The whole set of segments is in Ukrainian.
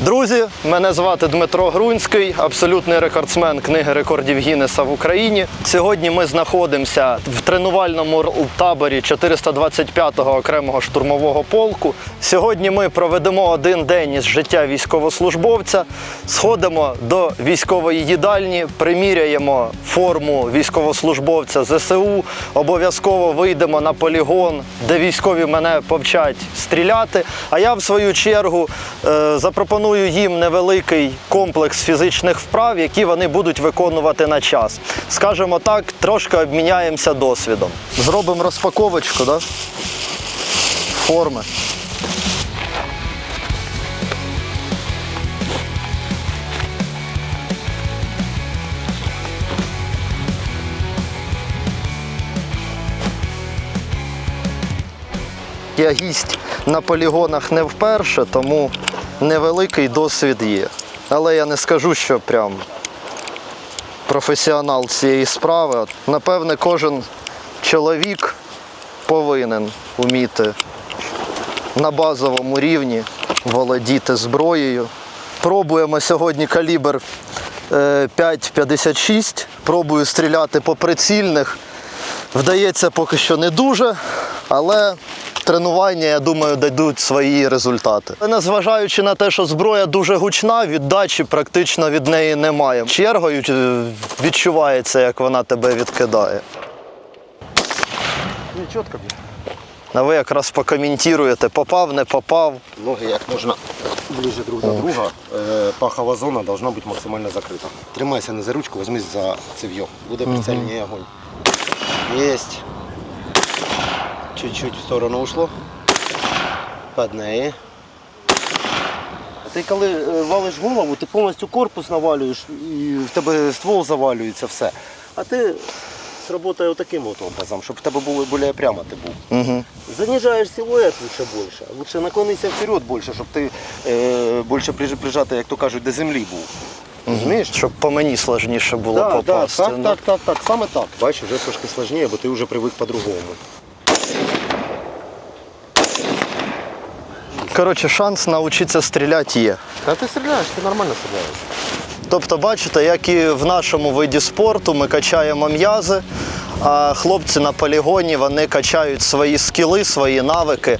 Друзі, мене звати Дмитро Грунський, абсолютний рекордсмен книги рекордів Гіннеса в Україні. Сьогодні ми знаходимося в тренувальному таборі 425-го окремого штурмового полку. Сьогодні ми проведемо один день із життя військовослужбовця, сходимо до військової їдальні, приміряємо форму військовослужбовця ЗСУ, обов'язково вийдемо на полігон, де військові мене повчать стріляти. А я в свою чергу е, запропоную їм невеликий комплекс фізичних вправ, які вони будуть виконувати на час. Скажімо так, трошки обміняємося досвідом. Зробимо розпаковочку, да? форми. Я гість на полігонах не вперше, тому невеликий досвід є. Але я не скажу, що прям професіонал цієї справи. Напевне, кожен чоловік повинен вміти на базовому рівні володіти зброєю. Пробуємо сьогодні калібр е, 5,56. Пробую стріляти по прицільних. Вдається поки що не дуже, але тренування, я думаю, дадуть свої результати. Незважаючи на те, що зброя дуже гучна, віддачі практично від неї немає. Чергою е, відчувається, як вона тебе відкидає. Ну, чітко б'є. А ви якраз покоментуєте, попав, не попав. Ноги як можна ближче друг до друга. Е, Пахова зона должна бути максимально закрита. Тримайся не за ручку, візьмись за цев'йо. Буде прицельний огонь. Єсть. Чуть-чуть в сторону ушло. Під неї. Ти коли е, валиш голову, ти повністю корпус навалюєш і в тебе ствол завалюється, все. А ти сработає отаким от образом, щоб в тебе було більш прямо ти був. Угу. Занижаешь силуэт лучше больше. Лучше наклонися вперед больше, щоб ти е, більше прижати, як то кажуть, до землі був. Розумієш? Щоб по мені складніше було Да, да, попасти. так, ну. так, так, так, саме так. Бачиш, вже трошки складніше, бо ти вже привик по-другому. Коротше, шанс навчитися стріляти є. Та ти стріляєш, ти нормально стріляєш. Тобто, бачите, як і в нашому виді спорту ми качаємо м'язи, а хлопці на полігоні вони качають свої скіли, свої навики.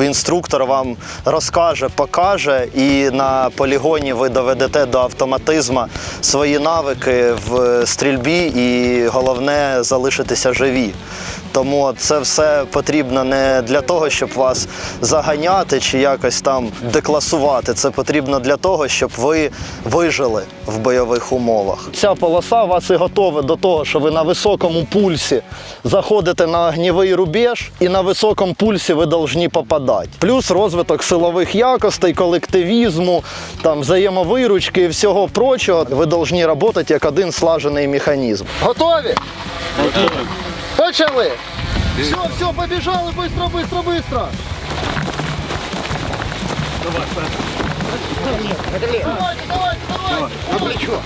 Інструктор вам розкаже, покаже, і на полігоні ви доведете до автоматизму свої навики в стрільбі, і головне залишитися живі. Тому це все потрібно не для того, щоб вас заганяти чи якось там декласувати. Це потрібно для того, щоб ви вижили в бойових умовах. Ця полоса вас і готова до того, що ви на високому пульсі заходите на огнівий рубеж, і на високому пульсі ви повинні попадати. Плюс розвиток силових якостей, колективізму, там взаємовиручки і всього прочого. Ви повинні працювати як один слажений механізм. Готові? Почали! Все, все, побежали, быстро, быстро, быстро! Давайте, давайте, давайте! На плечо!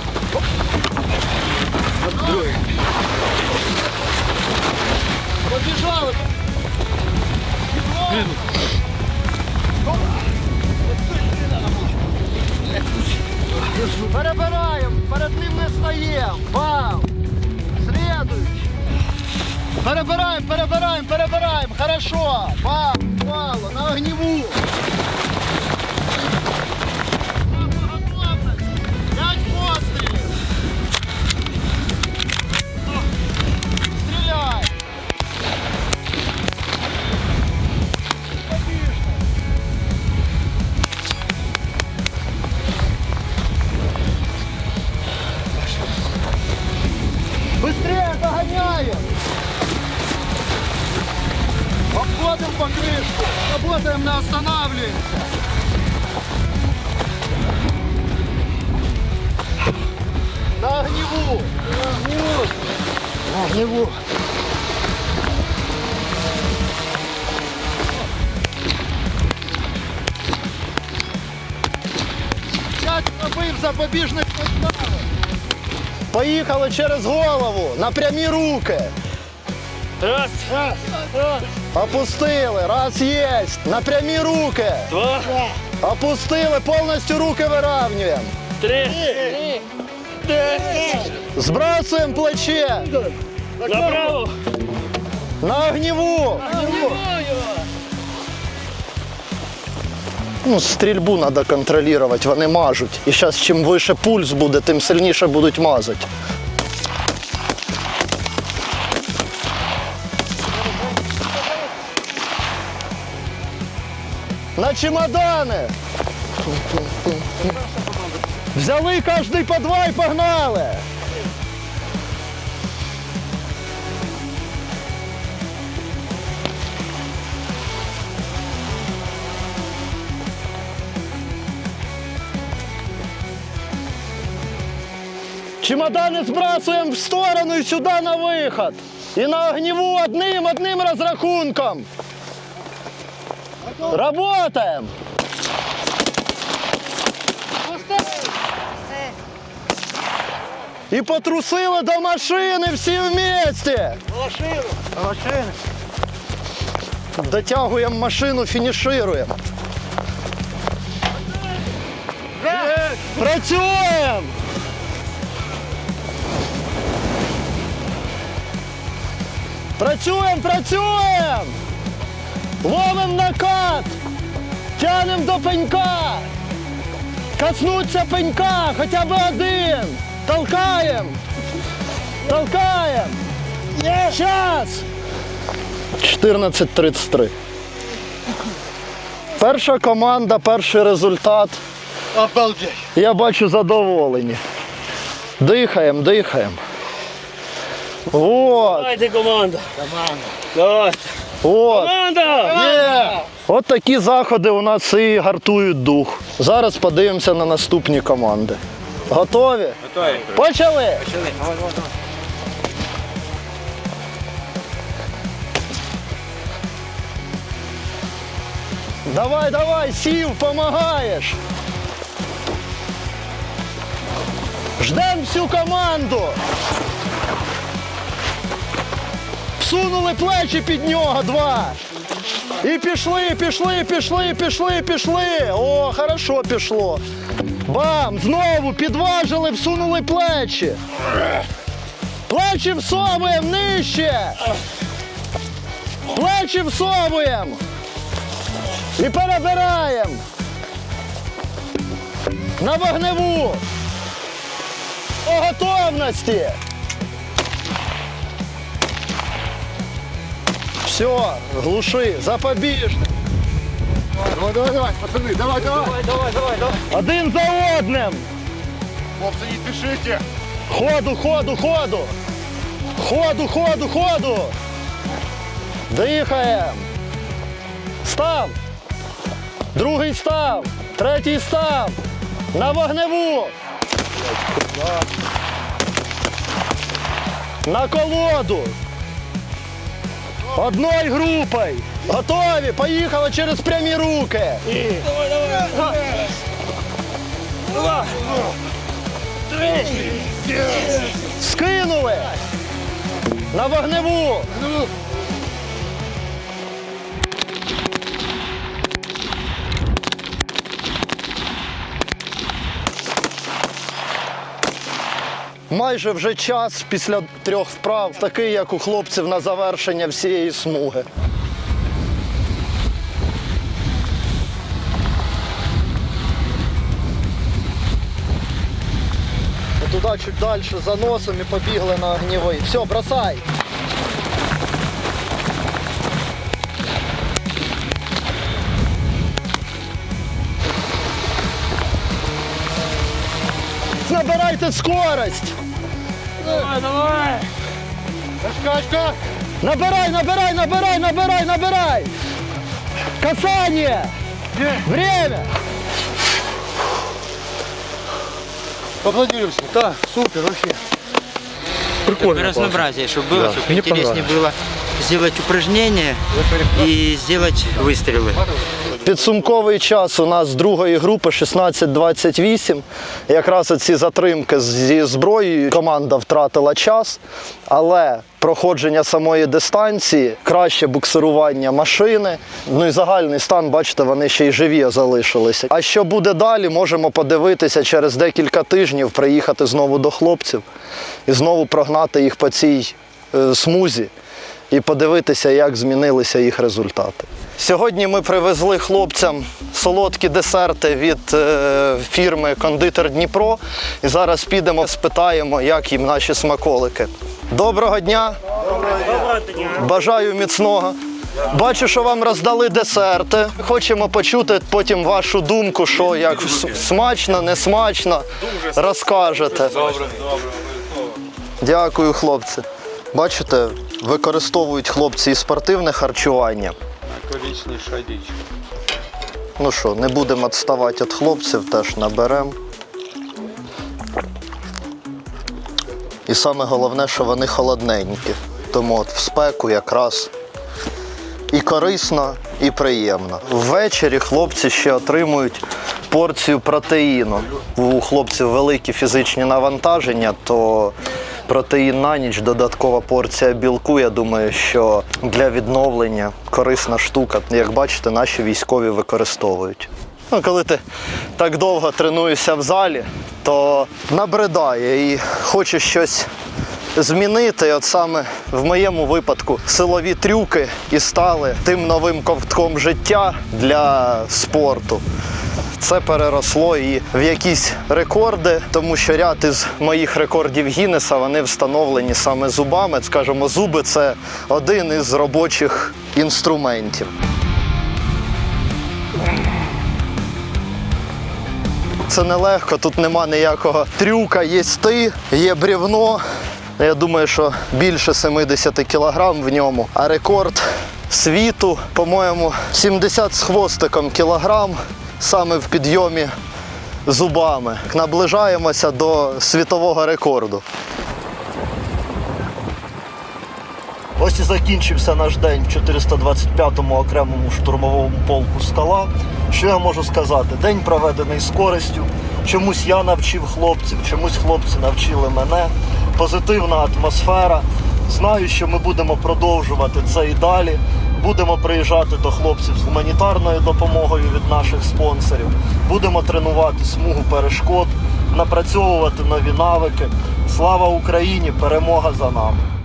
Перебираємо, перебираємо, перебираємо. Хорошо. Бам, Обходим по крышку, работаем. На огневу! На огневу! На огневу! П'ять пробив запобіжних поставок. Поїхали через голову на прямі руки. Раз, Опустили. Раз є. На прямі руки. два, Опустили, повністю руки виравнюємо. Три. Збрасуємо плече. Направо. На огневу. Ну, стрільбу треба контролювати, вони мажуть. І зараз чим вище пульс буде, тим сильніше будуть мазати. На чемодани! Взяли кожний по два і погнали! Чемоданы сбрасываем в сторону и сюда на выход. И на огневу одним, одним разрахунком. Работаем. І потрусили до машини всі вместе. Машину. Дотягуємо машину, фінішируємо. Працюємо! Працюємо, працюємо! Ловим накат! Тянем до пенька! Коснуться пенька, хоча б один! Толкаємо! Толкаємо! Є! Час! 14.33. Перша команда, перший результат. Обалдеть. Я бачу задоволені. Дихаємо, дихаємо. Вот, Давайте команда. Команда. Давайте. От. Команда! От такі заходи у нас і гартують дух. Зараз подивимося на наступні команди. Готові? Готові. Почали! Давай, давай, сів, помагаєш. Ждем всю команду. Всунули плечі під нього два. І пішли, пішли, пішли, пішли, пішли. О, хорошо пішло. Бам! Знову підважили, всунули плечі. Плечі всовуємо нижче. Плечі всовуємо. І перебираємо. На вогневу. По готовності. Все, глуши, запобіжник. Давай, давай, давай, пацаны, давай, давай. Давай, давай, давай. Один за одним. Хлопцы, не спешите. Ходу, ходу, ходу. Ходу, ходу, ходу. Дихаємо. Став. Другий став. Третій став. На вогневу. На колоду. Одною групою. Готові. Поїхали через прямі руки. Давай, давай. Два. Три. Скинули. На вогневу. Майже вже час після трьох вправ, такий, як у хлопців на завершення всієї смуги. Туди чуть далі заносом і побігли на огнівий. Все, бросай. Набирайте скорость. Давай, давай. Качка, Набирай, набирай, набирай, набирай, набирай. Касание. Время. Поаплодируем. Да, супер, вообще. Такое разнообразие, чтобы было, чтобы интереснее было сделать упражнение и сделать выстрелы. Підсумковий час у нас другої групи 16-28. Якраз оці затримки зі зброєю команда втратила час, але проходження самої дистанції, краще буксирування машини. Ну і загальний стан, бачите, вони ще й живі залишилися. А що буде далі, можемо подивитися через декілька тижнів, приїхати знову до хлопців і знову прогнати їх по цій е, смузі і подивитися, як змінилися їх результати. Сьогодні ми привезли хлопцям солодкі десерти від е, фірми Кондитер Дніпро. І зараз підемо, спитаємо, як їм наші смаколики. Доброго дня! Бажаю міцного. Бачу, що вам роздали десерти. Хочемо почути потім вашу думку, що як смачно, не смачно. Розкажете. Добре, добре. Дякую, хлопці. Бачите, використовують хлопці і спортивне харчування. Екологічніша річ. Ну що, не будемо відставати від хлопців, теж наберемо. І саме головне, що вони холодненькі. Тому от в спеку якраз і корисно, і приємно. Ввечері хлопці ще отримують порцію протеїну. У хлопців великі фізичні навантаження, то протеїн на ніч, додаткова порція білку. Я думаю, що для відновлення корисна штука. Як бачите, наші військові використовують. Ну, коли ти так довго тренуєшся в залі, то набридає і хочеш щось змінити. От саме в моєму випадку силові трюки і стали тим новим ковтком життя для спорту. Це переросло і в якісь рекорди, тому що ряд із моїх рекордів Гіннеса вони встановлені саме зубами. Скажімо, зуби це один із робочих інструментів. Це нелегко, тут нема ніякого трюка, є ти, є брівно. Я думаю, що більше 70 кілограм в ньому. А рекорд світу, по-моєму, 70 з хвостиком кілограм саме в підйомі зубами. Наближаємося до світового рекорду. Ось і закінчився наш день в 425-му окремому штурмовому полку скала. Що я можу сказати? День проведений з користю. Чомусь я навчив хлопців, чомусь хлопці навчили мене. Позитивна атмосфера. Знаю, що ми будемо продовжувати це і далі. Будемо приїжджати до хлопців з гуманітарною допомогою від наших спонсорів. Будемо тренувати смугу перешкод, напрацьовувати нові навики. Слава Україні! Перемога за нами!